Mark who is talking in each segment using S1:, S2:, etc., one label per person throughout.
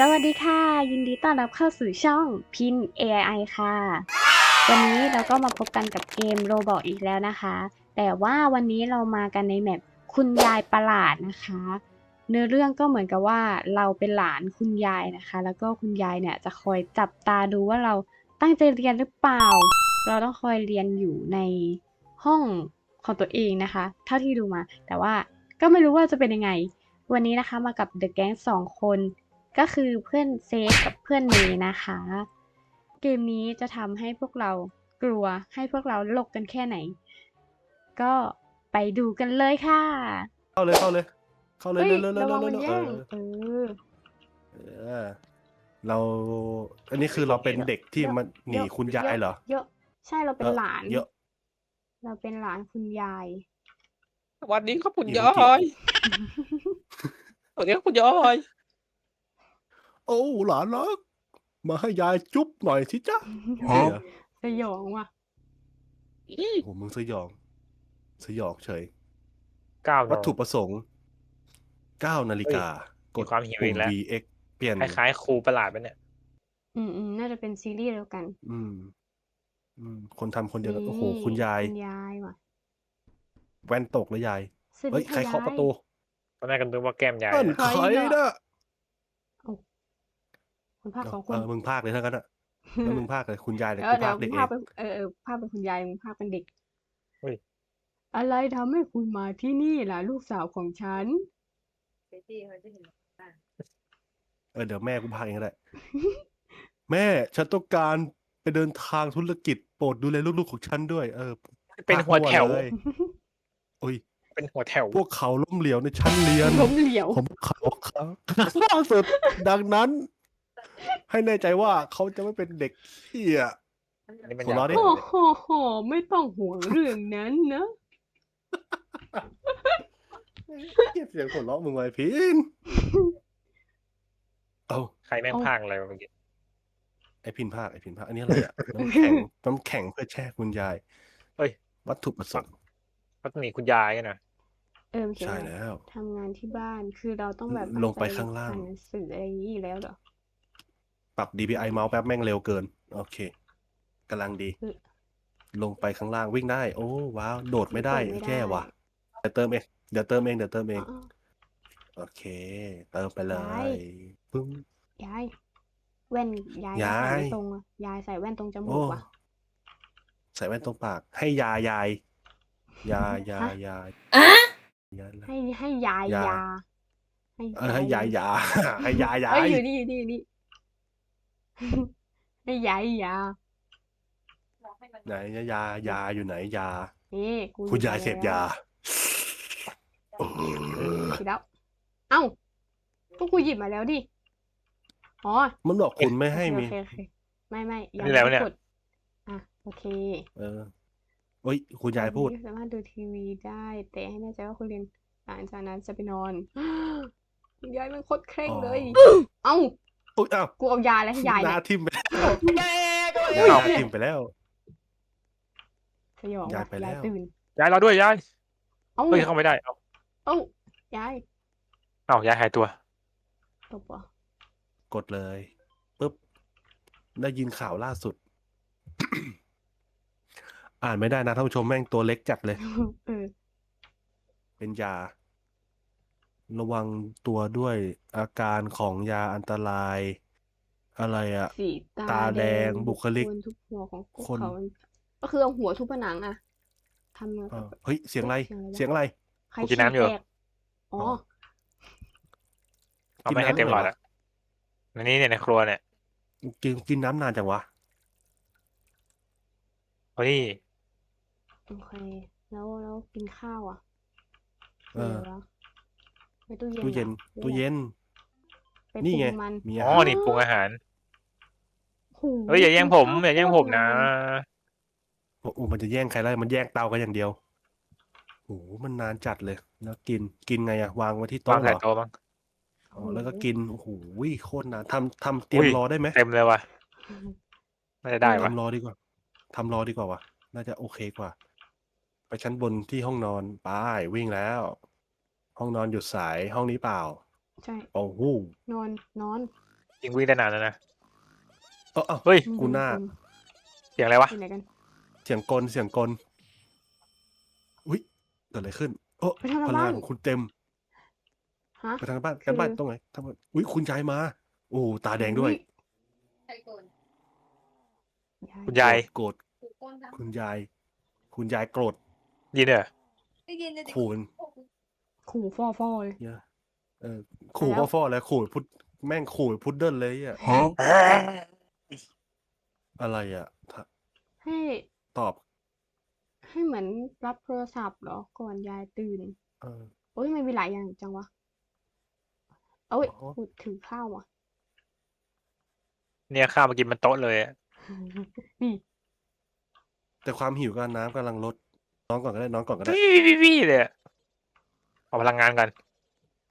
S1: สวัสดีค่ะ ยินดีต้อนรับเข้าสู่ช่องพิน AI ค่ะ วันนี้เราก็มาพบกันกับเกมโรบอทอีกแล้วนะคะ แต่ว่าวันนี้เรามากันในแมปคุณยายประหลาดนะคะ เนื้อเรื่องก็เหมือนกับว่าเราเป็นหลานคุณยายนะคะ แล้วก็คุณยายเนี่ยจะคอยจับตาดูว่าเราตั้งใจเรียนหรือเปล่า เราต้องคอยเรียนอยู่ในห้องของตัวเองนะคะ เท่าที่ดูมา แต่ว่าก็ไม่รู้ว่าจะเป็นยังไง วันนี้นะคะมากับเดอะแก๊งสองคน ก็คือเพื่อนเซฟกับเพื่อนเมย์นะคะ เกมนี้จะทำให้พวกเรากลัวให้พวกเราหลกกันแค่ไหน ก็ไปดูกันเลยค่ะ
S2: เข้าเลยเข้าเลย เข้าเลย
S1: เฮ้ย
S2: เร็วเร็ว
S1: ระ
S2: เร็
S1: วั
S2: ว
S1: ง
S2: เร็ว
S1: มัน
S2: เร็ว
S1: แย่ง
S2: เออ
S1: เออ
S2: เออเราอันนี้คือเราเป็นเด็กที่มันหนีคุณยายเหรอ
S1: เยอะ ใช่เราเป็น
S2: เออ
S1: หลาน
S2: เยอะ
S1: เราเป็นหลานคุณยาย
S3: สวัสดีครับคุณ
S2: อิ
S3: ย
S2: โมจิา
S3: ยสวัสดีครับคุณยาย
S2: โอ้หลานรักมาให้ยายจุ๊บหน่อยสิจ๊ะ
S1: ฮะ
S2: เดี๋ยว
S1: สยองว่ะ
S3: อี
S2: โอ้โหมึงสยอง สยองเฉย
S3: ก้าว
S2: วัตถุประสงค์9นาฬิกาก
S3: มี
S2: ด
S3: ความหิว
S2: ปุ่
S3: อี
S2: ม
S3: กแล้ว
S2: VX เปลี่ยน
S3: คล้ายๆครูประหลาดไปะเนี่ย
S1: อืมอืมน่าจะเป็นซีรีส์เดียวกัน
S2: อืม อืม คนทำคนเดียวกัน
S1: นี่
S2: โอ้โหคุณยาย
S1: คุณยายว่ะ
S2: แว่นตกแล้วยาย
S1: สวัส
S2: เฮ้
S1: ดี
S2: ยใคร
S1: ค่ะ
S2: เคาะประตู
S3: ตอนแรกกันนึกว่าแก้มยาย
S2: นั่น
S3: นะ
S2: ใครนะ
S1: คุณภาคของคุ
S2: เอ
S1: ณ
S2: อ มึงพากเลยทั้งนั้นอะแล้วมึงพากเลยคุณยายเลย
S1: เออ
S2: กู
S1: เดี๋ย
S2: พาวกเด็กเอ
S1: ภาพ
S2: ง
S1: เป็นเออเออภาพเป็นคุณยายมึงภาพเป็นเด็ก
S3: เฮ้ย
S1: อะไรทำให้คุณมาที่นี่ล่ะ ลูกสาวของฉัน
S2: เออเดี๋ยวแม่กูพากเองก็ได้ แม่ฉันต้องการไปเดินทางธุรกิจโปรดดูแลลูกๆของฉันด้วย เออ
S3: เป็น
S2: พาก
S3: หัวแถว
S2: เลยโอ้ย
S3: เป็นหัวแถว
S2: พวกเขาล้มเหลวในชั้นเรียน
S1: ล้มเหลว
S2: ผมเขาครับล่าสุดดังนั้น ให้แน่ใจว่าเขาจะไม่เป็นเด็กเหี้ย
S3: อันนี้มัน
S2: หัวเราะดิ
S1: โอ้โหโหไม่ต้องห่วงเรื่องนั้นนะ
S2: เหี้ยเสียงหัวเราะมึงไว้พินเอา
S3: ใครแม่ง
S1: เอา
S3: พากอะไรวะเมื่อกี้
S2: ไอพินภาคไอพินภาคอันนี้อะไรอะน้ำแข็งน้ำแข็งเพื่อแช่คุณยาย
S3: เฮ้ย
S2: วัตถุประสงค์
S3: เขาต้องหนีคุณยายกันนะ
S1: เออมันเขียน
S2: ใช่
S1: อะไร
S2: แล้ว
S1: ทำงานที่บ้านคือเราต้องแบบ
S2: ลงไป
S1: ตั้ใจ
S2: ข้างล่าง
S1: อ่นหนังสืออะไรอย่างนี้อยู่แล้วเหรอ
S2: ปรับ DPI เมาส์แป๊บแม่งเร็วเกิน โอเคกำลังดี
S1: เออ
S2: ลงไปข้างล่างวิ่งได้ โอ้ว้าวโดดไม่ได้
S1: โดดไม่ได้
S2: แย่ว่ะเดี๋ยวเติมเองเดี๋ยวเติมเองเดี๋ยวเติมเอง
S1: อ๋อ
S2: โอเค เติมไปเล
S1: ได้
S2: ยปึ้ง
S1: ยาย แว่นยาย
S2: ยาย
S1: ใส่ไม่ตรงอะยายใส่แว่นตรงจมู
S2: โอ้
S1: กว่ะ
S2: ใส่แว่นตรงปาก ให้ยายายยายา
S1: ฮะ
S2: ยายยาย
S1: ให้ให้ยาย
S2: ยา
S1: ยา
S2: เออให้ยายาให้ยายา
S1: เอ้ย
S2: ย
S1: อยู่นี่อยู่นี่อยู่นี่ ให้ยายยา
S2: ไหนยายายาอยู่ไหนยา
S1: นี่กู
S2: คุณยาย
S1: ม
S2: เสพยา
S1: แล้วคิดแล้วเอ้าก็กูหยิบมาแล้วดิอ๋อ
S2: มันบอกคุณไม่ให้
S1: โอ
S2: มี
S1: เคโอเคโอเคไม่ไม่ยัง
S3: นี่แล้ว
S1: ไม่
S3: เนี่ย
S1: กดอะโอเค
S2: เออโอ้ยคุณยายพูด
S1: สามารถดูทีวีได้ แต่ให้แน่ใจว่าคุณเรียนหลังจากนั้นจะไปนอน คุณยายมันโคตรเคร่งเลย เอ้า
S2: อุ้ยอ้าว
S1: กูเอายาแล้วให้ยาย
S2: ห
S1: เนี่
S2: น้ายทิ่มไปแล้ว
S3: ยาย
S2: หน้าทิ่มไปแล้ว
S1: สยอง
S2: ยาย
S1: ว่ะ
S2: ไปแล้ว
S1: ยายตื่น
S3: ยายเราด้วยยาย
S1: เอ้า
S3: เฮ้ยเข้าไม่ได้เอา
S1: เอ้ายาย
S3: เอายายหายตัว
S1: ตบว่ะ
S2: กดเลยปุ๊บได้ยินข่าวล่าสุด อ่านไม่ได้นะท่านผู้ชมแม่งตัวเล็กจัดเลย
S1: เออ
S2: เป็นยา ระวังตัวด้วยอาการของยาอันตราย อะไรอะ
S1: สีตา
S2: ตาแดงบุคลิก
S1: นทุบหัวของพวก
S2: คน
S1: เขาก็คือเอาหัวทุบผนังอะทำไง
S2: เออเฮ้ยเสียงอะไร
S1: เสี
S2: เสี
S1: ย
S2: ย
S1: ง
S2: ง
S1: อะ
S2: อะไรไร
S1: ใคร
S3: กูกินน้ำอยู่
S1: ฉี่แตกอ๋อ
S2: อ๋อ
S3: เอาไม่ให้เต็มหลอด
S2: กินน้ำเลยเหรอ
S3: อะอันนี้เนี่ยในครัวเนี่ย
S2: กินกินน้ำนานจังวะ
S3: เฮ้ย
S1: โอเค แล้วแล้วกินข้าวอะ
S2: เออ
S1: ดี๋ยว ไม่ตู้เย็น
S2: ตู้เย็น
S1: หรอ
S2: ตู้เย็น
S1: ไป
S2: นี่ไง
S1: ปรุมัน
S2: มี
S3: อ๋อ
S2: อาหาร
S3: นี่ปรุงอาหาร
S1: โอ้
S3: เฮ้ยอย่าแย่งผม
S1: กิน
S3: อย่าแย่ง
S1: ข้ว
S3: ผมนะ
S2: โอ้โหมันจะแย่งใครได้มันแย่งเตากันอย่างเดียวโอ้โหมันนานจัดเลย แล้วกินกินไงอะวางไว้ที่
S3: วาง
S2: โต๊ะเหร
S3: ใส่
S2: อ
S3: โต๊ะบ้าง
S2: อ๋อแล้วก็กินโอ้โหโคตรนานทำทำเตรียม
S3: อุ้ย
S2: รอได้ไหม
S3: เต็มเลยว่ะน่าจะได้วะ
S2: ทำรอดีกว่าทำรอดีกว่าวะน่าจะโอเคกว่า ไปชั้นบนที่ห้องนอนไปวิ่งแล้ว ห้องนอนหยุดสายห้องนี้เปล่า
S1: ใช่
S2: โอ้โห
S1: นอนนอน
S3: ยิงวิ่งได้นานแล้วนะ
S2: เออเอ้า
S3: เฮ้ย
S2: กูหน้า
S3: เสียงอะไรวะ
S1: อยู่ไหนกัน
S2: เสียงกลเสียงกลอุ้ยเกิดอะไรขึ้นโอ้
S1: ไปทำอะไร
S2: พลั
S1: บ้าง
S2: งของคุณเต็ม
S1: ฮะ
S2: ไปทางบ้านกันบ้าน
S1: คือ
S2: ตรงไหนทางบ้านอุ้ยคุณยายมา โอ้ตาแดงด้วย
S3: คุณยาย
S2: โกรธคุณยาย คุณยายโกรธ
S3: ยินเหรอ
S2: คูณ
S1: ขู่ฟอฟอเลย
S2: เนี่ยเออขู่
S1: แล้ว
S2: พ่อๆเลยขู่พุดแม่งขู่พุดเดิ้ลเลยอะอะไรอะถ้า
S1: ให้
S2: ตอบ
S1: ให้เหมือนรับโทรศัพท์เหรอ ก่อนยายตื่น
S2: เออ
S1: โอ้ยมันมีหลายอย่างจังวะเอ้ย
S2: อ๋อ
S1: กูถือข้าวอะ
S3: เนี่ยข้าวมากินมันโต๊ะเลยอะ
S1: นี่
S2: แต่ความหิวกับน้ำกำลังลดน้องก่อนก็ได้น้องก่อนก็ได้
S3: วี่วี่วี่เลยอะ เอาพลังงานกัน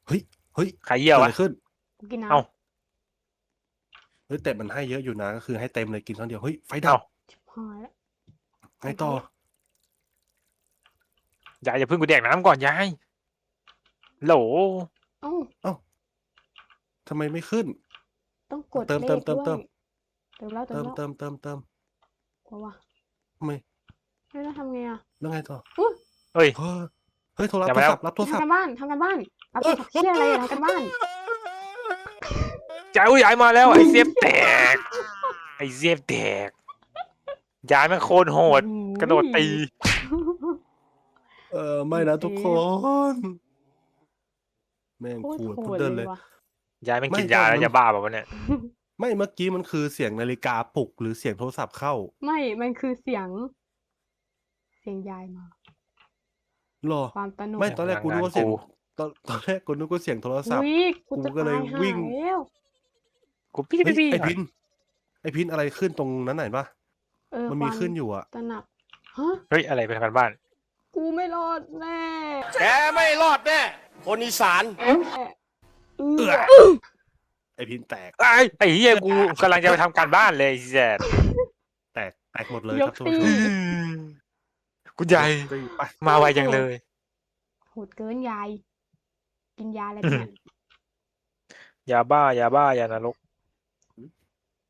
S2: เฮ้ยเฮ้ย
S3: ใครเยี่ยว
S2: เกิด
S3: วะ
S2: อะไรขึ้น
S1: กูกินน้
S3: เอ้า
S2: เฮ้ยแต่มันให้เยอะอยู่นะก็คือให้เต็มเลยกินครั้งเดียวเฮ้ยไฟดั
S3: เอ้า
S2: บำ
S1: ชิบหายแล้ว
S2: ไงต่อ
S3: ยายอย่าเพิ่งกูแดกน้ำก่อนยายโหล
S1: เอ้า
S2: ทำไมไม่ขึ้น
S1: ต้องกด
S2: เติม
S1: เล
S2: เติม
S1: ข
S2: เติม
S1: ด้วย
S2: เติม
S1: เติมแล้วเติ
S2: เติ
S1: ม
S2: ม
S1: แล้ว
S2: เติมเติมเติม
S1: กลัววะ
S2: ทำไม
S1: ไม่ต้องทำไงอะ
S2: แล้วไงต่อ
S1: อุ๊ย
S3: เฮ้ย
S2: เฮ้ย เฮ้ยโทร
S3: อย่ามาแล้ว
S2: ศัพท์รับโทรศัพ
S1: ทำกั
S2: ท์
S1: นบ้านทำกันบ้านรับโทรศัพท์เชี่ยอะไรอะทำกันบ้าน
S3: ยายอุ้ยยายมาแล้วไอ้เสียบแตก ไอ้เสียบแตกยายแม่งโคตรโหด กระโดดตี
S2: เออไม่นะทุกคน แม่ง
S1: โคตร
S2: ขู่
S1: โห
S2: พุด
S1: ด
S2: เดิ้ล
S1: เล
S2: เลย ย
S1: ว่ะ
S3: ยายแม่ง
S2: ไม่
S3: กินยา
S2: แต่
S3: แล้ว
S2: มัน
S3: จะบ้าแบบวะเนี่ย
S2: ไม่เมื่อกี้มันคือเสียงนาฬิกาปลุกหรือเสียงโทรศัพท์เข้า
S1: ไม่ มันคือเสียง เสียงยายมา
S2: หรอ
S1: ความตระหนก
S2: ไม่ตอนแรกกูนึกว่าเสียง
S3: กู
S2: ตอนตอนแรกกูนึกว่าเสียงโทรศัพท์
S1: อุ้ยกูจะ
S2: กูก็เลย
S1: ตายห่า
S2: วิ่ง
S1: แล้ว
S3: กูปี้
S2: เฮ้ย
S3: ปี้
S2: ไอพิน ไอพินอะไรขึ้นตรงนั้นไหนปะ
S1: เออ
S2: มันมี
S1: ความ
S2: ขึ้นอยู่อะ
S1: ตระหนักฮะ
S3: เฮ้ยอะไรไปทำกันบ้าน
S1: กูไม่รอดแน่
S4: แกไม่รอดแน่คนอีสาน
S1: เอ
S2: เอ
S1: อ
S2: อไอพินแตก
S3: ไอ้ไอ้เหี้ยกูกำลังจะไปทำการบ้านเลยไอ้แซด
S2: แตกแตกหมดเลย
S1: ย
S2: ค
S1: ก
S2: รับท่าน
S1: ตี
S2: ผู้ชม
S3: คุณยาย
S2: ตีไป
S3: มาไวจังเลย
S1: โหดเกินยาย กินยาอะไรเนี่ย
S3: ยาบ้ายาบ้ายานรก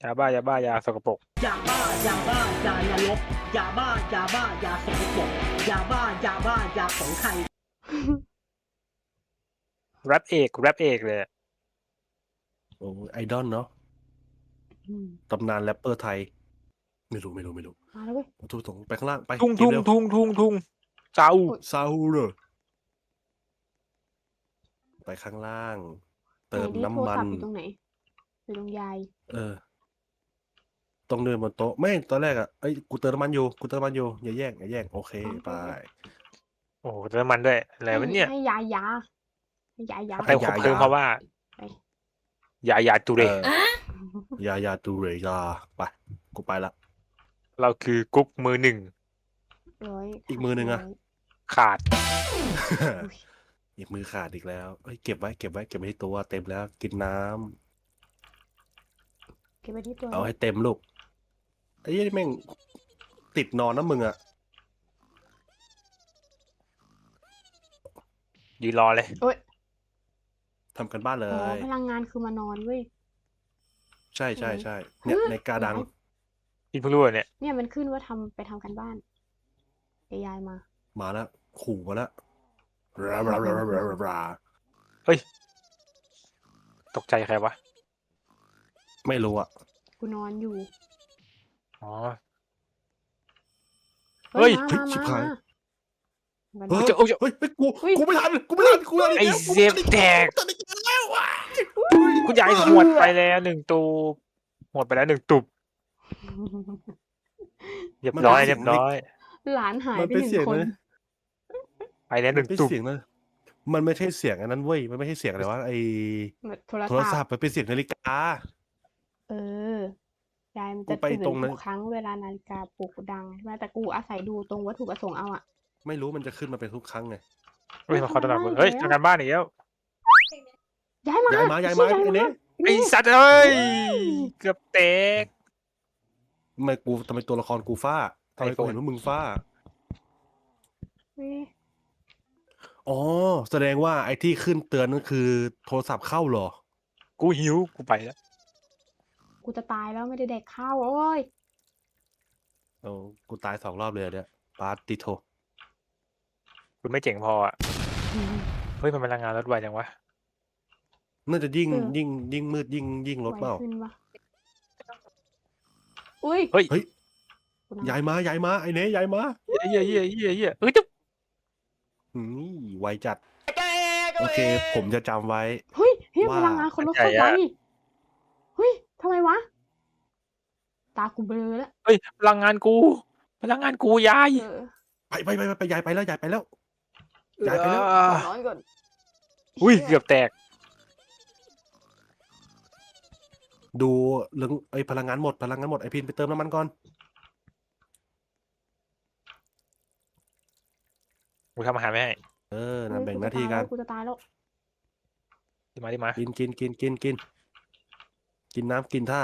S3: ยาบ้ายาบ้ายาสกปรก
S5: ยาบ้ายาบ้ายานรกยาบ้ายาบ้ายาสกปรกยาบ้ายาบ้ายาของใคร
S3: แรปเอกแรปเอกเลย
S2: โอ้ไอดอลเนาะ
S1: อืม
S2: ตำนานแรปเปอร์ไทย ไม่รู้ไม่รู้ไม่รู้
S1: มาแล้วเว้ย
S2: ทุกสงไปข้างล่างไป
S3: ทุ่ง
S2: กิน
S3: ทุ่ง
S2: เร็ว
S3: ทุ่งทุ่งทุ่งเจ้า
S2: ซาฮูเลยไปข้างล่าง เติม
S1: ไหดิ
S2: น้ำ
S1: โทร
S2: มั
S1: ศั
S2: น
S1: พท์อยู่ตรงไหนอยู่ตรงยาย
S2: เออตรงเดินบนโต๊ะไม่ตอนแรกอะเอ้ยกูเติมน้ำมันอยู่กูเติมน้ำมันอยู่อย่าแย่งอย่าแย่งโอเคไป
S3: โอ้โหเติมน้ำมันด้วยอะไรวะเนี่ย
S1: ให้ยายยาให้ยายยา
S3: ให้ควบคืนเพราะว่า
S1: ไป
S3: ยายาตุเร
S2: เอออย่าอย่าดูเลยอย่าไปกูไปละ
S3: เราคือกุ๊กมือหนึ่ง
S1: ร้อย
S2: อีกมือหนึ่งอะ
S1: ร้ย
S3: ขาด
S1: อุ๊ย
S2: อีกมือขาดอีกแล้วเอ้ยเก็บไว้เก็บไว้เก็บไว้ที่ตัวเต็มแล้ว กินน้ำ
S1: เก็บไว้ที่ตัว
S2: เอาให้เต็มลูกไอ้ยี่แม่งติดนอนนะมึงอะ
S3: ยืนรอเลย
S1: เอ้ย
S2: ทำกันบ้านเล
S1: อ๋อย พลังงานคือมานอนเว้ย
S2: ใช่ใช่ใช่เนี่ยในกาดัง
S3: พี่เพิ่งรู้เหรอเนี่ย
S1: เนี่ยมันขึ้นว่าทำไปทำกันบ้านเดี๋ยวยายมา
S2: มาแล้วขู่มาแล้วรารารารารารา
S3: เฮ้ยตกใจใครวะ
S2: ไม่รู้อะ
S1: กูนอนอยู่
S3: อ๋อ
S1: เฮ้ย
S3: เฮ้ย
S1: มา
S2: ชิบ
S1: มา
S2: หาย
S1: มา
S2: เฮ้ย
S3: จะเอาจะ
S2: เฮ้ยเฮ้ยกู
S1: เฮ้ย
S2: กูไม่ทันกูไม่ทันกูไม่ทัน
S3: ไอ้
S2: แล้ว
S3: เซฟแตก
S2: กูไม่ทันแล้วอะ
S3: คุณยายหวดไปแล้วหนึ่งตูบหวดไปแล้วหนึ่งตุบ เรียบร้อยเรียบร้อย
S1: หลานหาย
S2: มัน
S1: ไป
S2: เป็น
S1: หนึ่
S2: เสีย
S1: ง
S2: ง
S1: คน
S2: นะ
S3: ไปแล้วห
S2: มั
S3: นึ่
S2: น
S3: ง
S2: เป็น
S3: ตุบ
S2: เสียงนะมันไม่ใช่เสียงอันนั้นเว้ยมันไม่ใช่เสียงอะไรวะไอ
S1: แบบโทร
S2: โทร
S1: ศั
S2: ศั
S1: พ
S2: พ
S1: ท์
S2: ท์มันเป็นเสียงนาฬิกา
S1: เออยายมัน
S2: กู
S1: จะ
S2: ไป
S1: ตื่น
S2: ตรงนั้
S1: ทุ
S2: น
S1: กครั้งเวลานาฬิกาปลุกดังใช่ไหมแต่กูอาศัยดูตรงวัตถุประสงค์เอาอะ
S2: ไม่รู้มันจะขึ้นมาเป็นทุกครั้งไง
S3: เฮ้ยมาขอตลาดเฮ้ยทำการบ้านอีกแล้ว
S1: ย้ายมา
S2: ย้ายมาย้ายมา
S1: ไอ้
S2: ไอ้เนี้ย
S3: ไอสัตว์เอ้ยเกือบเตก
S2: ทำไมกูทำไมตัวละครกูฟ้าทำไม
S3: ไอ้
S2: กู
S3: คน
S2: เห็นว่ามึงฟ้า
S1: เฮ้ย
S2: อ๋อ แสดงว่าไอ้ที่ขึ้นเตือนนั่นคือโทรศัพท์เข้าเหรอ
S3: กูหิว กูไปแล้ว
S1: กูจะตายแล้วไม่ได้แดกข้าวโอ้ย
S2: เอากูตายสองรอบเลยอะเนี่ยปาติโท
S3: คุณไม่เจ๋งพออะเฮ้ยมันพลังงานลดไวจังวะ
S2: น่าจะยิ่ง
S1: เออ
S2: ยิ่งยิ่งมืดยิ่งยิ่งลด
S1: ไว
S2: เปล่า
S1: ขึ้นวะ อุ้ย
S3: เฮ้ย
S2: เฮ้ย
S1: กูนำ
S2: ยายมายายมาไอ้เน่ยายมา
S3: เฮียเฮียเฮียเฮียเฮ้ยจุ๊บ
S2: อืมไวจัด โอเค ผมจะจำไว้
S1: เฮ้ยเฮ้ย
S2: ว่า
S1: พลังงานคนลดโคตรไวเฮ้ยทำไมวะ ตากูเบลอแล้ว
S3: เฮ้ยพลังงานกู พลังงานกูยาย
S1: เออ
S2: ไปไปไปไปไปยายไปแล้วยายไปแล้วย้ายไปแล้ว
S3: เออ
S1: ขอนอนก่อน
S3: อุ้ย
S1: หี้
S3: เกือบแตก
S2: ดูเรื่องไอ้ยพลังงานหมดพลังงานหมดไอพินไปเติมน้ำมันก่อน
S3: กูทำอาหารไม่ให้
S2: เออนะ
S1: เฮ้ย
S2: แบ่ง
S1: กู
S2: ห
S1: จะ
S2: น้าที่
S1: ตย
S2: กัน
S1: แล้วกูจะตายแล้ว
S3: ที่มาที่มา
S2: กินกินกินกินกินกินน้ำกินท่า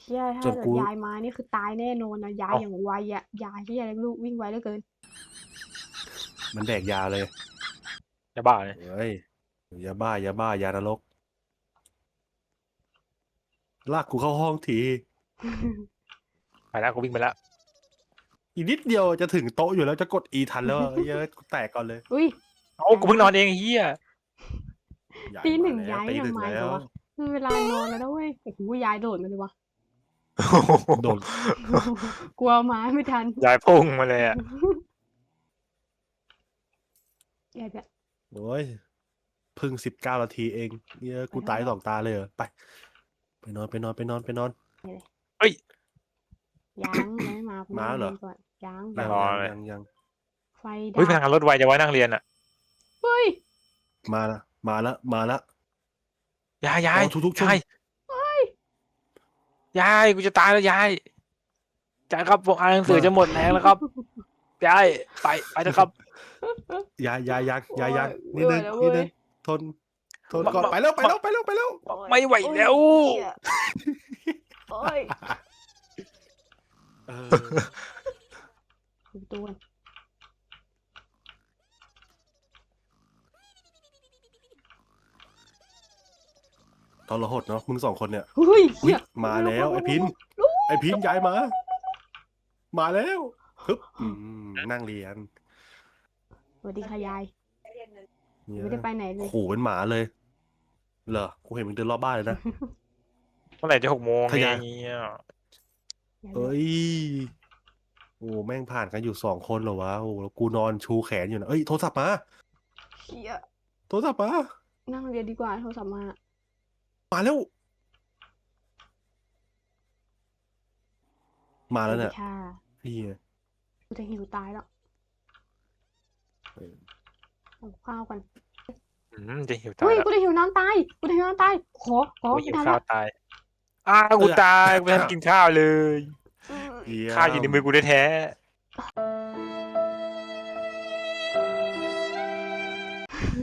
S1: เชี่ยถ้า
S2: ส่วน
S1: เกิด
S2: กู
S1: ยายมานี่คือตายแน่นอนนะยาย
S3: เอ้า
S1: อย่างไวอะยายที่อะไรไม่รู้วิ่งไวเหลือเกิน
S2: มันแดกยาเลย
S3: จะบ้าเลย
S2: เฮ้ยอย่าบ้าอย่าบ้ายานรก ลากกูเข้าห้องที
S3: ไปแล้วกูวิ่งไปแล้ว
S2: อีกนิดเดียวจะถึงโต๊ะอยู่แล้วจะกดอีทันแล้วอะเยอะกูแตกก่อนเลย
S1: อุ้ย
S3: เอ้ากูเพิ่งนอนเองไอ้เฮีย
S2: ย้าย
S1: ตีหนึ่ง
S2: มแล้ว
S1: ย้าย
S2: ตีหนึ่ง
S1: ทำไม
S2: แล้ว
S1: วะมันเวลานอนแล้วนะเว้ยโอ้โหยายโดดมาเลยวะ
S2: โดน
S1: กลัวหมาไม่ทัน
S3: ยายพุ่งมาเลยอะ
S1: ยายแบบ
S2: โอ้ยเพึ่งสิบเก้านาทีเองเยอะกูตายสองตาเลยเหรอไป ไปนอนไปนอนไปนอนไปนอน
S1: ยังไม่มากู
S2: มาเหรอ
S1: นนก่อนยัง
S3: ไม่
S2: ยัง
S3: รอ
S2: ยัง
S3: เลย
S2: ยังยัง
S1: ไฟ
S3: เฮ้ยพ
S1: ดั
S3: ลั
S1: บ
S3: งงานลดไวจะไว้นั่งเรียนอะ
S1: เฮ้ย
S2: มาละมาละมาละ
S3: ยายยาย
S2: อ๋อทุกๆชั่ว
S3: ยายยายกูจะตายแล้วยายยายครับผมอ่านหนังสือจะหมดแรงแล้วครับยายไปไปนะครับ
S2: ยายยายยังยายยัง
S1: โอ้
S2: นิดนึง
S1: ไม่
S2: นิด
S1: ไหว
S2: นึ
S1: แล้ว
S2: งทน ทน
S3: มา
S2: ก่อน
S3: มา
S2: ไปแล้วไป
S3: มา
S2: แล้วไปแล้วไปแล้ว
S1: เว้ย
S3: ไม่ไหวแล้ว
S1: โอ้ยเหี้ยโอ้ย
S2: เออ
S1: ดูตัว
S2: ตอนเราหดเนาะมึงสองคนเนี่ย
S1: เฮ้ย
S2: อุ๊
S1: เหี้
S2: ย
S1: ย
S2: มาแล้วไอพิน ไอพินย้ายมา มาแล้วฮึบอืมนั่งเรียน
S1: สวัสดีค่ะยาย
S2: เนี่ย
S1: ไม่ได้ไปไหนเลย
S2: ขู่เป็นหมาเลย เหรอ กูเห็นมึงเดินรอบบ้านเลยนะ
S3: เมื่อไหร่จะหกโมง
S2: ทะยาน
S3: เนี่ย
S1: ยาย
S2: เอ้ย โอ้แม่งผ่านกันอยู่สองคนเหรอวะ โอ้แล้วกูนอนชูแขนอยู่นะ เอ้ยโทรศัพท์มา
S1: เหี้ย
S2: โทรศัพท์มา
S1: นั่งเรียนดีกว่าโทรศัพท์มา
S2: มาแล้ว มาแล้วเนี่ย
S1: สสดีค่ะ
S2: เฮีย
S1: กูจะหิวตายแล้ว
S2: เออ
S1: เอาข้าวกัน
S3: อืมจะหิวตาย
S1: เฮ้ย
S3: แล้ว
S1: กูจะหิวน้ำตายกูจะหิวน้ำตายขอขอ
S3: กู
S1: ไม่
S3: หิว
S1: ทัน
S3: ข้า
S1: แล้วว
S3: ตายอ้าวกูตายกูไม่ทันกินข้าวเลย
S2: เยี่ย
S3: ข้าวอยู่ในมือกูแท้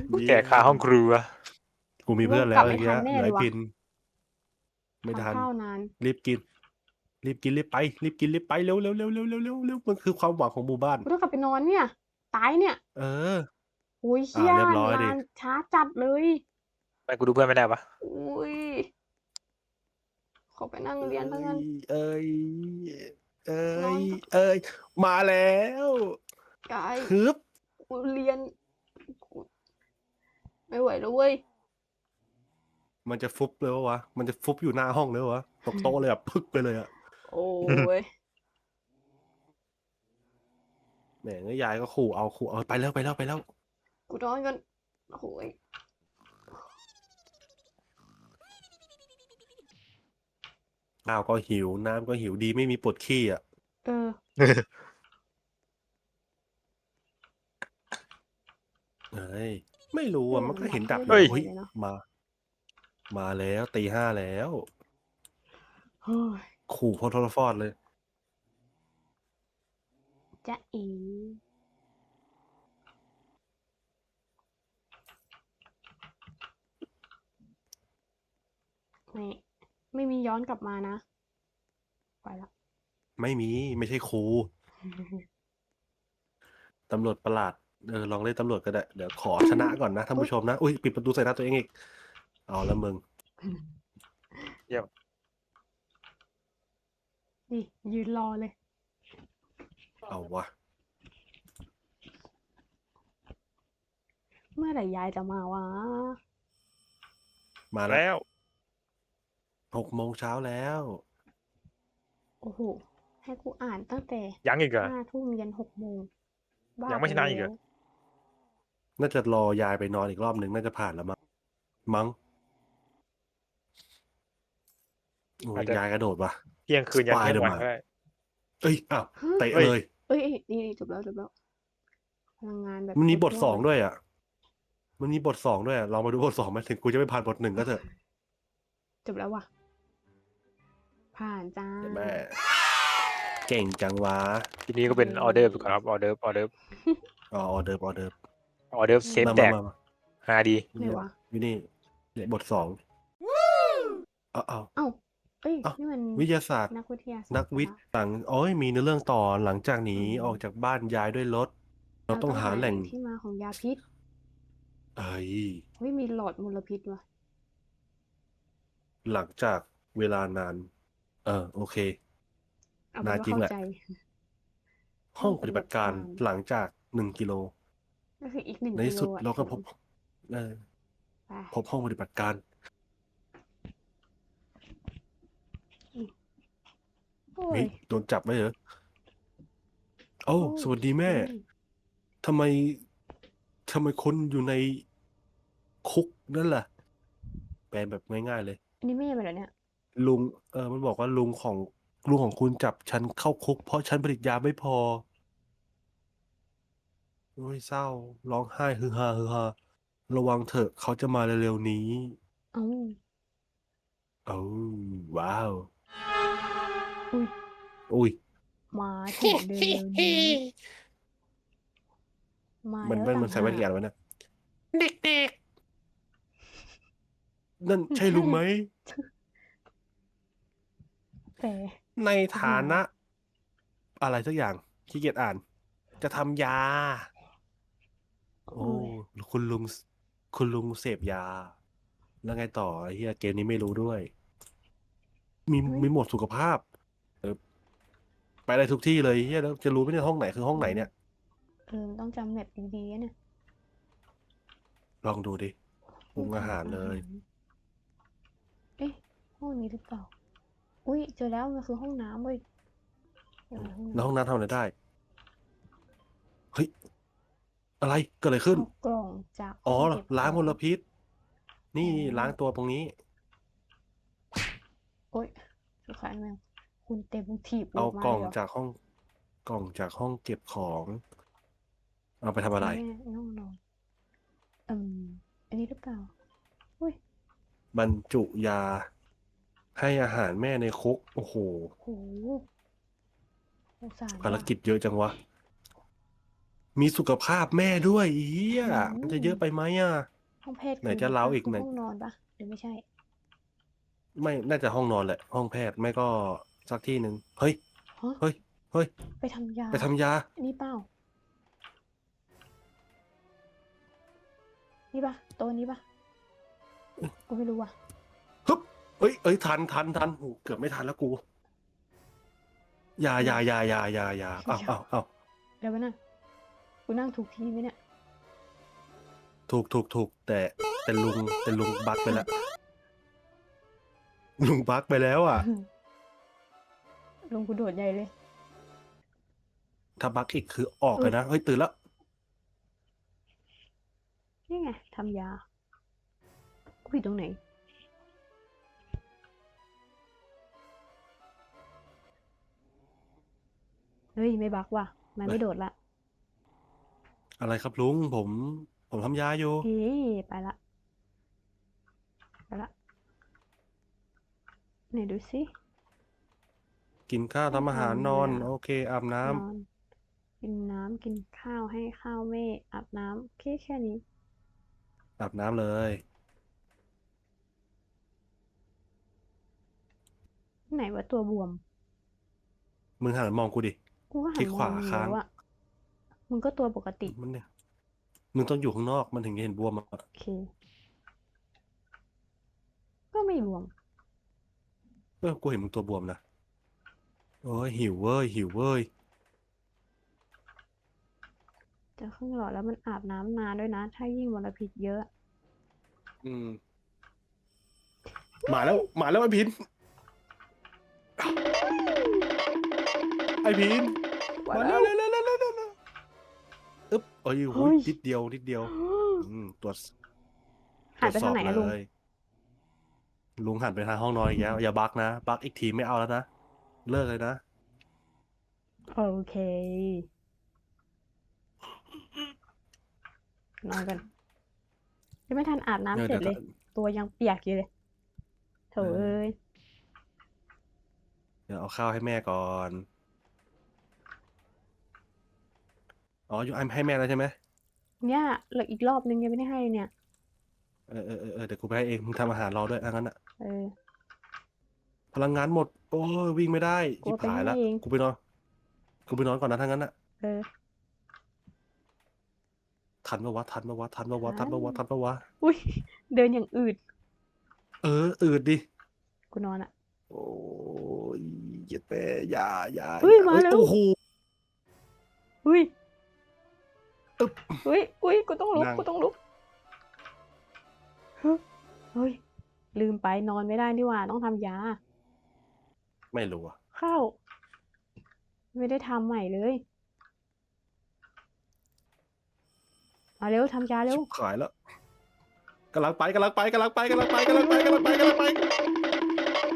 S2: เยี่ยม
S3: ๆแก่คาห้องครัว
S2: กูมีเพื่อนแล้วอย่างเงี้ยเหลือไอ้พิน ไม่ทัน
S1: ทำข้าวนาน
S2: รีบกิน รีบกินรีบไป รีบกินรีบไปเร็วเร็วเร็วเร็วเร็วเร็วเร็วมันคือความหวังของหมู่บ้าน
S1: กูต้องกลับไปนอนเนี่ย ตายเนี่ย
S2: เออ
S1: อุ้ยเชี่ย
S2: อ่าเรียบร้อยดิ
S1: งานช้าจัดเลย
S3: ไปกูดูเพื่อนไม่ได้ปะ
S1: อุ้ย ขอไปนั่งเรียนแล้วกัน
S2: เอ้ย เอ้
S1: นอน
S2: ย
S1: ก่อน
S2: เอ้ย มาแล้ว
S1: กาย
S2: ฮึบ
S1: กูเรียนกูไม่ไหวแล้วเว้ย
S2: มันจะฟุบเลยวะวะ มันจะฟุบอยู่หน้าห้องเลยวะ ตกโต๊ะเลยอะพึกไปเลยอะ
S1: โอ้ย
S2: แหมยายก็ขู่เอาขู่เอาไปแล้วไปแล้วไปแล้ว
S1: กูนอนกันโอ้ย
S2: ข้าวก็หิวน้ำก็หิวดีไม่มีปวดขี้อะ
S1: เออ
S2: เอ้ยไม่รู้อะ มันก็เห็นดับ
S1: เฮ้ย
S2: เฮ้ยมา มาแล้วตีห้าแล้ว
S1: เฮ้ย
S2: ขู่พอทรฟอดเลย
S1: จะอี ไม่ไม่มีย้อนกลับมานะไปละ
S2: ไม่มีไม่ใช่ครูตำรวจประหลาดเออลองเล่นตำรวจก็ได้ เดี๋ยวขอชนะก่อนนะท่านผู้ชมนะ อุ้ยปิดประตูใส่หน้าตัวเองอีก เอาละมึง
S3: เยี่ยม
S1: นี่ยืนรอเลย
S2: เอาวะ
S1: เมื่อไหร่ยายจะมาวะ
S2: มาแล้ว
S3: แล้ว
S2: หกโมงเช้าแล้ว
S1: โอ้โห ให้กูอ่านตั้งแต่
S3: ยังอีกเหรอ
S1: ห้าทุ่มยันหกโมงบ้า
S3: ยังไม่ชนะอีกเหรอ
S1: ไปแล้ว
S2: น่าจะรอยายไปนอนอีกรอบหนึ่งน่าจะผ่านแล้วมั้งมั้งโอ้ยยายกระโดดว่ะ
S3: เที่ยงคืนยันเที่ยงวัน
S2: Spider-Man
S3: ก็ได้
S2: เอ้ยอ้าว
S1: ฮะ
S2: เตะ
S3: เฮ้ย
S2: เลย
S1: เอ้ยเอ้ยนี่นี่จบแล้วจบแล้วพลังงานแบบ
S2: มันมีบท
S1: โคตร
S2: สอง
S1: ยด
S2: ด้วยอะ มันมีบทสองด้วยอะลองมาดูบทสองไหมถึงกูจะไม่ผ่านบทหนึ่งก็เถอะ
S1: จบแล้วว่ะ ผ่านจ้า
S2: เดี๋ยวแม่เก่งจังวะ
S3: ทีนี้ก็เป็นออเดอร์ไปก่อนครับ ออเดอร์ ออเดอร์
S2: อ๋อออเดิร์ฟออเดิร์ฟ
S3: ออเดอร์เซฟ
S2: มา
S3: แต
S2: มากมามา
S3: ฮาดี
S1: ไหนวะ
S2: วินี่เนี่ยบทสองเอาเอา
S1: เอ้าเอ้ย
S2: เอ้า
S1: นี่มัน
S2: วิทยาศาสตร์
S1: นักวิทยาศาสตร์
S2: นักวิทย์หลังโอ้ยมีในเรื่องต่อหลังจากหนีออกจากบ้านยายด้วยรถ เราต้องหาแหล่ง
S1: ที่มาของยาพิษ
S2: เอ้ย
S1: ไม่มีหลอดมลพิษว่ะ
S2: หลังจากเวลานาน เออ โอเค
S1: เอาเป็น
S2: น่า
S1: ว่า
S2: จริง
S1: เข้า
S2: แหละ
S1: ใจ
S2: ห้องปฏิบัติการหลังจากหนึ่งกิโล
S1: ก็คืออีกหนึ่ง
S2: ในที่สุด
S1: กิโลอะ
S2: เราก็พ
S1: ถึ
S2: บ
S1: ง
S2: เออ
S1: ไป
S2: พบห้องปฏิบัติการ
S1: โอ้
S2: เฮ้
S1: ย
S2: ยโดนจับไหมเหรอโอ้า
S1: โอ้
S2: สวัสดีแม่
S1: อืม
S2: ทำไมทำไมคนอยู่ในคุกนั่นล่ะ แปลแบบง่ายๆเลย
S1: อันนี้แม่ไปเหรอเนี่ย
S2: ลุง เออ มันบอกว่าลุงของลุงของคุณจับฉันเข้าคุก เพราะฉันผลิตยาไม่พอโอ้ยเศร้า ร้องไห้ฮือฮาฮือฮาระวังเถอะเขาจะมาเร็วๆนี้
S1: เอ้า
S2: เอ้าว้าว
S1: อุ้ย
S2: อุ้ย
S1: มาถึงเร็วๆนี้มา
S2: มัน
S1: แล้ว
S2: มันมันใส่แว่น
S1: ต่าง
S2: กี่
S1: หาก
S2: อันวะเนี่ยเด็กๆ นั่นใช่ลุงไหม
S1: แต่
S2: ในฐานะ อะไรสักอย่างขี้เกียจอ่าน จะทำยา โอ้
S1: โอ้ย
S2: คุณลุง คุณลุงเสพยา แล้วไงต่อไอ้เฮียเกมนี้ไม่รู้ด้วย มีมีหมวดสุขภาพ เออไปได้ทุกที่เลยเฮียแล้วจะรู้ไหมเนี่ยห้องไหนคือห้องไหนเนี่ย
S1: เออต้องจำแบบดีๆนะเนี่ย
S2: ลองดูดิปรุงอาหารเลย
S1: เอ๊ะห้องนี้หรือเปล่า อุ้ยเจอแล้วมันคือห้องน้ำเว้ยเออห้อง
S2: แล้ว
S1: น้ำ
S2: ห้องน้ำทำอะไรได้ เฮ้ย อะไร เกิดอะไรขึ้น
S1: เอากล่องจาก
S2: อ๋อ
S1: ห้เก็บ
S2: ล้าง
S1: ข
S2: ม
S1: อง
S2: ลพิษ นี่
S1: อ๋อ
S2: ล้างตัวตรงนี้
S1: โอ้ยสุดท้ายแมวคุณเต็มถีบ
S2: เอา
S1: ม
S2: กล่อง
S1: ลยหร
S2: จากห้อง กล่องจากห้องเก็บของ เอาไปทำอะไร
S1: แม่ในห้องนอนอืมอันนี้หรือเปล่าอุ้ย
S2: บรรจุยา ให้อาหารแม่ในคุก โอ้โห
S1: โหสงสาร
S2: ภาร
S1: ว่ะ
S2: กิจเยอะจังวะ มีสุขภาพแม่ด้วยเฮีย
S1: อืม
S2: มันจะเยอะไปไหมอะ
S1: ห้องแพทย์
S2: ไหน
S1: คือ
S2: จะเล้า
S1: ป
S2: อีก
S1: คือ
S2: ไหน
S1: ห้องนอนปะหรือไม่ใช่
S2: ไม่น่าจะห้องนอนแหละ ห้องแพทย์ไม่ก็สักที่หนึ่งเฮ้ย
S1: ฮะ
S2: เฮ้ย เฮ้ย
S1: ไปทำยา
S2: ไปทำยา
S1: อันนี้เปล่า นี่ปะโตัวนี้ปะกูไม่รู้ว่ะ
S2: ฮึบ เอ้ยเอ้ยทันทันทันโหเกือบไม่ทันแล้วกูอยาอยาอยาอยาอยาอยาอ้าวอ้าวอ้าว
S1: เดี๋ยวไปนั่งกูนั่งถูกที่ไหมเนี่ย
S2: ถูกถูกถูกแต่แต่ลุงแต่ลุงบักไปแล้วลุงบักไปแล้วอะ
S1: ลงกูโดดใหญ่เลย
S2: ถ้าบักอีกคือออกเลยนะเฮ้ยตื่นแล้ว
S1: นี่ไงทำยากูผิดตรงไหน เฮ้ยไม่บักว่ะ มันไม่โดดละ
S2: อะไรครับลุงผม ผมทำยาอยู่
S1: เฮ้ยไปละ ไปละไหนดูสิ
S2: กินข้าวทำอาหารนอน โอเคอาบน้ำ
S1: นอน กินน้ำกินข้าวให้ข้าวแม่อาบน้ำแค่แค่นี้
S2: อาบน้ำเลย
S1: ไหนว่าตัวบวม
S2: มึงหันมามองกูดิ
S1: กูก็หั
S2: คลิ
S1: น
S2: ก
S1: ม
S2: ข
S1: อ
S2: วาง
S1: มึง
S2: ค้าง
S1: แล้วอะมึงก็ตัวปกติ
S2: มันเนี่ย มึงต้องอยู่ข้างนอกมันถึงจะเห็นบวมอะ
S1: โอเค ก็ไม่บวม
S2: เออกูเห็นมึงตัวบวมนะโอ้ยหิวเว้ยหิวเว้ย
S1: จะครึ่งหลอดแล้วมันอาบน้ำนานด้วยนะ ถ้ายิ่งมลพิษเยอะ
S2: อืมมาแล้วมาแล้วไอ้พิน ไอ้พินมาแล้วแล้วแล้วแล้วแล้วแล้วอึ๊บเอ้ย
S1: เฮ้
S2: โอ้ย
S1: ย
S2: นิดเดียวนิดเดียวอืมตรวจ
S1: หันไปทางไหนอะลุง
S2: ตรวจสอบเลยลุงหันไปทางห้องนอนอีกแล้วอย่าบักนะบักอีกทีไม่เอาแล้วนะเลิกเลยนะ
S1: โอเคนอนกันยังไม่ทันอาบน้ำ
S2: เออ
S1: เสร็จ
S2: เดี๋
S1: เลย
S2: วย
S1: ตัวยังเปียกอยู่เลยโถ
S2: เออ
S1: เอ้ย
S2: เดี๋ยวเอาข้าวให้แม่ก่อน อ๋ออยู่อันให้แม่แล้วใช่ไหม
S1: เนี่ยเหลืออีกรอบนึงยังไม่ได้ให้เนี่ย
S2: เออเออเออเออเดี๋ยวกูไปให้เองมึงทำอาหารรอด้วยอันนั้นอะ
S1: เออ
S2: พลังงานหมด โอ้ยวิ่งไม่ได้
S1: กู
S2: ชิบ
S1: ไป
S2: หายละ
S1: ให้เอง
S2: กูไปนอนกูไปนอนก่อนนะทั้างนั้นอะ
S1: เออ
S2: ทันปะวะทันปะวะทันปะวะ
S1: ทั
S2: ทั
S1: น
S2: นปะวะทันปะวะ
S1: อุ้ยเดินอย่างอืด
S2: เอออืดดิ
S1: กูนอนอะ
S2: โอ้ยเหี้ย็ดแม่อย่าอย่า
S1: เฮ้ย
S2: อย่
S1: มาแล้ว
S2: โอ้โห
S1: อุ้ย
S2: อึ๊บ
S1: อุ้ยอุ้ยกูต้องลุก
S2: นั่ง
S1: กูต้องลุกเฮ้ยเฮ้ย ลืมไปนอนไม่ได้นี่หว่า ต้องทำยา
S2: ไม่รู้อะ
S1: เข้า ไม่ได้ทำใหม่เลยมาเร็วทำยาเร็ว
S2: ชิบหายแล้วกำลังไปกำลังไปกำลังไปกำลังไปกำลังไปกำลังไปกำลังไป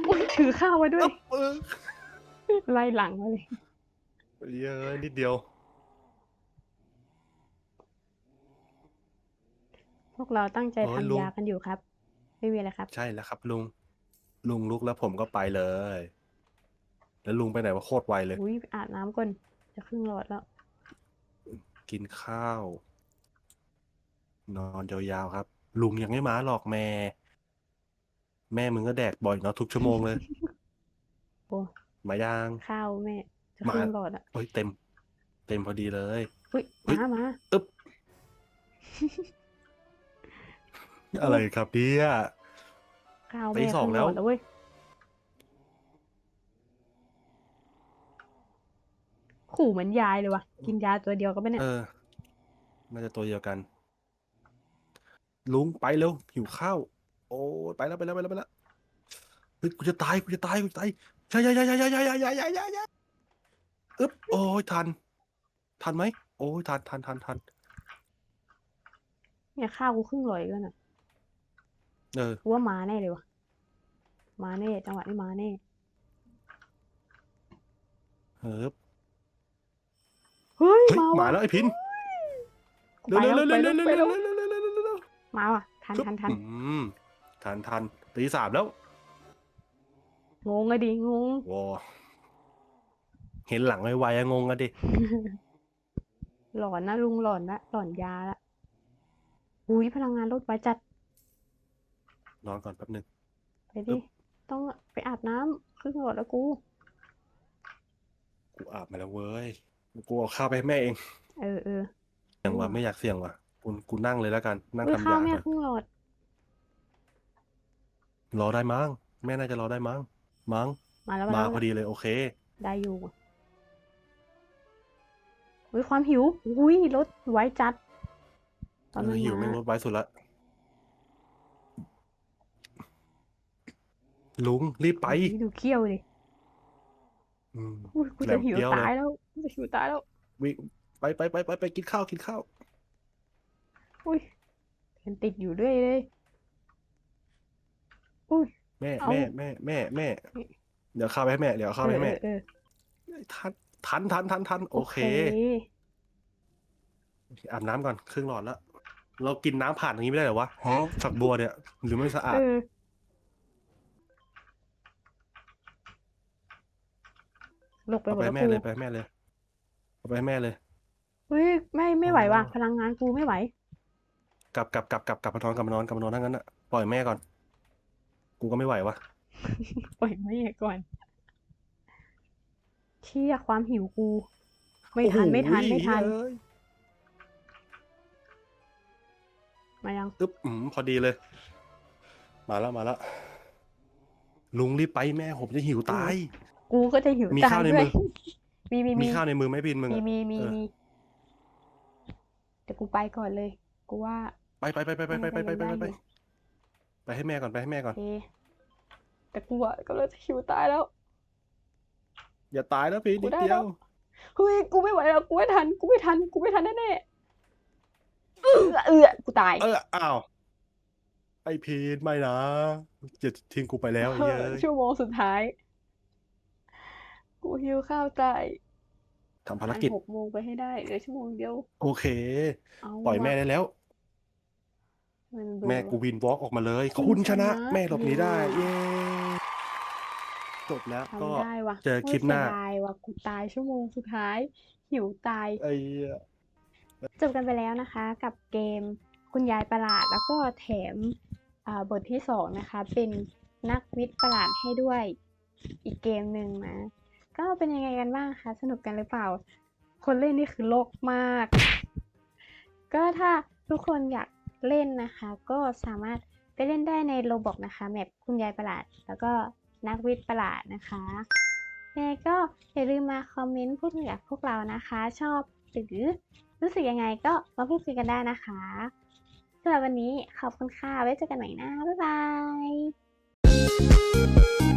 S1: อุ้ยถือข้าวมาด้วย
S2: อึ๊บเออ
S1: ไล่หลังมาเลย
S2: เยอะนิดเดียว
S1: พวกเราตั้งใจ
S2: โอ้ย
S1: ทำ
S2: ลุง
S1: ยากันอยู่ครับ ไม่มีอะไรครับ
S2: ใช่แล้วครับ ลุง ลุงลุกแล้วผมก็ไปเลย แล้วลุงไปไหนวะโคตรไวเลย
S1: อุ้ยไปอาบน้ำก่อนจะครึ่งหลอดแล้ว
S2: กินข้าว นอนยาวๆครับ ลุงยังไม่มาหรอกแม่ แม่มึงก็แดกบ่อยเนาะทุกชั่วโมงเลย
S1: โอ้
S2: มายัง
S1: ข้าวแม่ จะ
S2: มา
S1: ครึ่งหลอดอะ
S2: โอ้ยเต็ม เต็มพอดีเลย
S1: อุ้ย
S2: เฮ้ย
S1: มามา
S2: อึ๊บ อะไรครับเนี่ย
S1: ข้าว
S2: ตี
S1: แม่
S2: สอง
S1: ครึ่
S2: แล้ว
S1: หลอดแล้วเว้ยขู่เหมือนยายเลยว่ะ กินยาตัวเดียวก็ไม่เนี่ย
S2: เออน่าจะตัวเดียวกัน ลุงไปเร็วหิวข้าว โอ้ยไปแล้วไปแล้วไปแล้วไปแล้วเฮ้ยกูจะตายกูจะตายกูจะตายใช่ใช่ใช่ใช่ใช่ใช่ใช่ใช่ใช่ใช่ใช่อึ๊บโอ้ยทัน ทันไหมโอ้ยทันทันทันทัน
S1: เนี่ยข้าวกูครึ่งหลอดอีกแล้วน่ะ
S2: เออ
S1: กูว่ามาแน่เลยว่ะมาแน่จังหวะนี้มาแน่
S2: เฮ้ย
S1: เฮ้ย
S2: เฮ้ย
S1: มา
S2: มา
S1: ว่ะ
S2: แล้วไอ้พิน
S1: ไป
S2: เร็ว
S1: แล้
S2: เร็
S1: ว
S2: ว
S1: ไป
S2: เร็ว
S1: แล้ว
S2: เร็ว
S1: ไป
S2: เร็ว
S1: แล้ว
S2: เร็วเร็วเร็วเร็วเร็ว
S1: มาว่ะทันทันทัน
S2: อืมทันทันตีสามแล้ว
S1: งงอะดิงง
S2: โว้เห็นหลังไวๆอะงงอะดิ
S1: หลอนนะลุงหลอนนะหลอนยาละอุ้ยพลังงานลดไว้จัด
S2: นอนก่อนแป๊บนึง
S1: ไปดิ ต้องไปอาบน้ำครึ่งหลอดแล้วกู
S2: กูอาบมาแล้วเว้ย กูเอาข้าวไปให้แม่เอง
S1: เออเออ
S2: เสี่ยงว่ะไม่อยากเสี่ยงว่ะกูกูนั่งเลยแล้วกัน นั่ง
S1: อุ้ย
S2: ทำ
S1: ข้าวยาแม่
S2: ก่อน
S1: ครึ่งหลอด
S2: รอได้มั้ง แม่น่าจะรอได้มั้ง มั้ง
S1: มาแล้ว
S2: มา
S1: แล้ว
S2: พอดีเลยโอเค
S1: ได้อยู่อุ้ยความหิว อุ้ยลดไว้จัด ตอน
S2: เอ
S1: มั
S2: อนหิว
S1: มา
S2: ไม่งลดไว้สุดละ ลุงรีบไป
S1: อุ๊ยดูเขี้ยวดิ
S2: อืม
S1: อุ้ยกู
S2: แหล
S1: จะ
S2: ม
S1: หิว
S2: เขี้ยวเลย
S1: ตายแล้วกูจะหิวตายแล้ว
S2: วิ่งไปไปไปไปไปกินข้าวกินข้าว
S1: อุ้ยเป็นติดอยู่ด้วยเลยอุ้ย
S2: แม่
S1: เอา
S2: แม่แม่แม่แม่ เดี๋ยวข้าวไปให้แม่ เดี๋ยวเอาข้าวไปให้แม่
S1: เออเออเออ
S2: ทันทันทันทันทันโอเค อาบน้ำก่อนครึ่งหลอดแล้ว เรากินน้ำผ่านอย่างนี้ไม่ได้เหรอวะฝักบัวเนี่ยหรือไม่สะอาด
S1: เออ ลกไป
S2: เอา
S1: หมด
S2: ไป
S1: แล้ว
S2: ให้แม่
S1: กู
S2: เลยไปให้แม่เลยเอาไปให้แม่เลย
S1: เฮ้ยไม่ไม่ไหวว่ะ
S2: อ๋อ
S1: พลังงานกูไม่ไหว
S2: กลับกลับกลับกลับกลับมานอนกลับมานอนกลับมานอนทั้งนั้นอะปล่อยแม่ก่อน กูก็ไม่ไหววะ
S1: ปล่อยแม่ก่อนเชี่ยความหิวกู ไม่ทันไม่ทันไม่ทัน
S2: โอ้โหเอ้ย
S1: มายัง
S2: ตึ๊บอืมพอดีเลย มาแล้วมาแล้วลุงรีบไปแม่ผมจะหิวตาย
S1: กูก็จะหิว
S2: มี
S1: ตา
S2: ข้า
S1: ยว
S2: ใน
S1: ด้ว
S2: มื
S1: ย
S2: อ
S1: มีมี
S2: มี
S1: มี
S2: ข้าวในมือไหมพินมึง
S1: มี
S2: อะ
S1: มีมี
S2: เออ
S1: มีเดี๋ยวกูไปก่อนเลย กูว่า
S2: ไปไปไปไปไปไปไปไปไปไปไปไปให้แม่ก่อนไปให้แม่ก่อน
S1: โอเคแต่กูอะก็เลยจะหิวตายแล้ว
S2: อย่าตายแล้วพิน
S1: กู
S2: นิด
S1: ได้
S2: เดี
S1: แล้
S2: ยวว
S1: เฮ้ยกูไม่ไหวแล้วกูไม่ทัน กูไม่ทัน กูไม่ทันแน่ๆเออเออกูตาย
S2: เอออ้าวไอพีนไม่นะจะทิ้งกูไปแล้วไอ้เหี้ย
S1: เออชั่วโมงสุดท้าย กูหิวข้าวตาย
S2: ทำภารกิจ
S1: หกโมงไปให้ได้เหลือชั่วโมงเดียว
S2: โอเค
S1: เอา
S2: ปล่อยแม่
S1: ว่ะ
S2: ได้แล้ว
S1: นเบื่อ
S2: แม่กูวินวอล์กออกมาเลย
S1: คุณ
S2: คุณชนะ
S1: ชนะ
S2: แม่หลบหนีได้
S1: เย้
S2: เย้จบแล้วก็
S1: ทำได้ว่ะ
S2: เจอคลิปหน้า
S1: โยเสียดายว่ะกูตายชั่วโมงสุดท้าย หิวตาย
S2: ไอ้เหี้ย
S1: จบกันไปแล้วนะคะ กับเกมคุณยายประหลาดแล้วก็แถมอ่าบทที่สองนะคะ เป็นนักวิทย์ประหลาดให้ด้วยอีกเกมหนึ่งนะ ก็เป็นยังไงกันบ้างคะ สนุกกันหรือเปล่า คนเล่นนี่คือโลกมาก ก็ถ้าทุกคนอยากเล่นนะคะ ก็สามารถไปเล่นได้ในโรบอกนะคะแมปคุณยายประหลาด แล้วก็นักวิทย์ประหลาดนะคะยังไงก็อย่าลืมมาคอมเมนต์พูดคุยกับพวกเรานะคะ ชอบหรือรู้สึกยังไงก็มาพูดคุยกันได้นะคะสำหรับวันนี้ขอบคุณค่ะ ไว้เจอกันใหม่นะ บ๊ายบาย